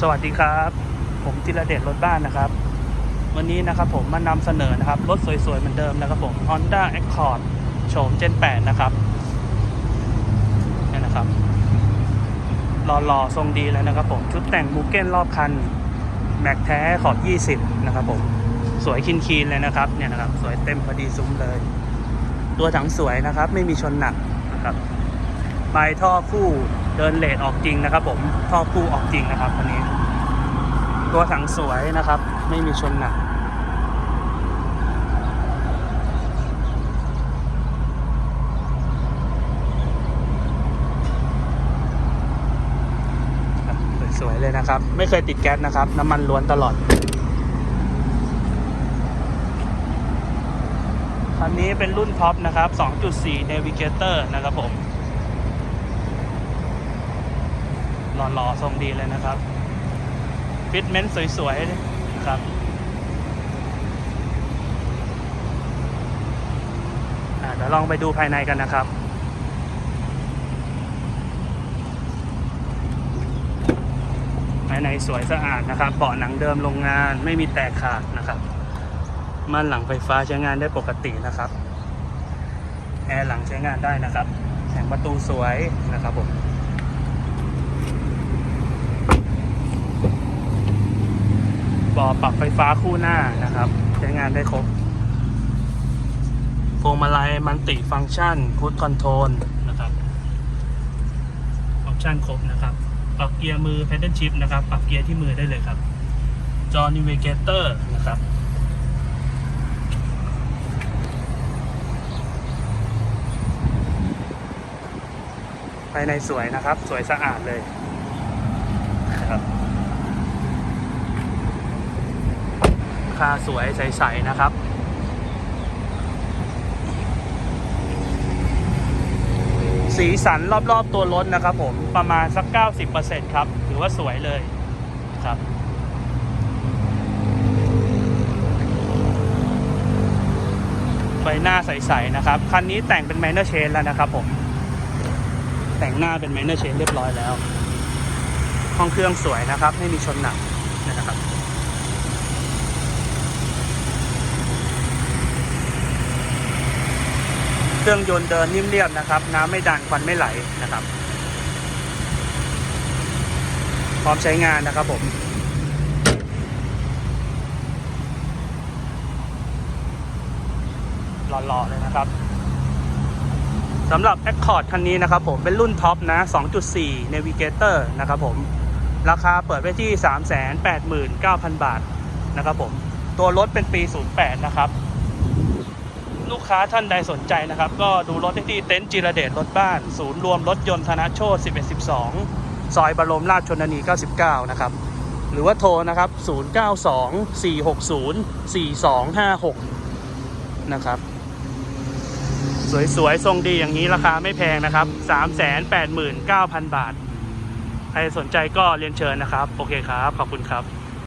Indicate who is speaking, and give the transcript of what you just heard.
Speaker 1: สวัสดีครับ ผมจิรเดชรถบ้านนะครับ วันนี้นะครับผมมานำเสนอนะครับ รถสวยๆเหมือนเดิมนะครับผม Honda Accord โฉม Gen 8 นะครับนี่นะครับหล่อๆ ทรงดีเลยนะครับผม ชุดแต่งมูเก้นรอบคัน แม็กแท้ขอบ 20 นะครับผม สวยคีนๆเลยนะครับเนี่ยนะครับ สวยเต็มพอดีซุ้มเลย ตัวถังสวยนะครับ ไม่มีชนหนักนะครับปลายท่อคู่ เดินเลทออกจริงนะครับ ผมท่อคู่ออกจริงนะครับคันนี้ ตัวถังสวยนะครับ ไม่มีชนหนักสวยเลยนะครับ ไม่เคยติดแก๊สนะครับ น้ำมันล้วนตลอดคันนี้เป็นรุ่นท็อปนะครับ 2.4 Navigator นะครับผม หล่อๆทรงดีเลยนะครับ ฟิตเมนต์สวยๆนะครับเดี๋ยวลองไปดูภายในกันนะครับภายในสวยสะอาดนะครับเบาะหนังเดิมโรงงานไม่มีแตกขาดนะครับม่านหลังไฟฟ้าใช้งานได้ปกตินะครับแอร์หลังใช้งานได้นะครับแผงประตูสวยนะครับผม บอปรับไฟฟ้าคู่หน้านะครับ ใช้งานได้ครบพวงมาลัยมันติฟังก์ชันคูดคอนโทรลนะครับออปชันครบนะครับปรับเกียร์มือ pedal shift นะครับ ปรับเกียร์ที่มือได้เลยครับ จอ navigator นะครับภายในสวยนะครับ สวยสะอาดเลยนะครับ คาสวยใสๆนะครับสีสันรอบๆตัวรถนะครับผมประมาณสัก 90%ครับ ถือว่าสวยเลยครับไฟหน้าใสๆนะครับ คันนี้แต่งเป็น minor chain แล้วนะครับผม แต่งหน้าเป็น minor chain เรียบร้อยแล้ว ห้องเครื่องสวยนะครับ ไม่มีชนหนักนะครับ เครื่องยนต์เดินนิ่มเรียบนะครับ น้ำไม่ดันควันไม่ไหลนะครับ พร้อมใช้งานนะครับผมหล่อๆเลยนะครับสำหรับ Accord คันนี้นะครับผมเป็นรุ่นท็อปนะ 2.4 Navigator นะครับผม ราคาเปิดไว้ที่ 389,000 บาทนะครับผม ตัวรถเป็นปี 08 นะครับ ลูกค้าท่านใดสนใจนะครับ ก็ดูรถได้ที่เต็นท์จิรเดชรถบ้าน ศูนย์รวมรถยนต์ธนโชต1112 ซอยบรมราชชนนี 99 นะครับ หรือว่าโทรนะครับ 092-460-4256 นะครับ สวยๆ ทรงดีอย่างนี้ราคาไม่แพงนะครับ 389,000 บาท ใครสนใจก็เรียนเชิญนะครับ โอเคครับ ขอบคุณครับ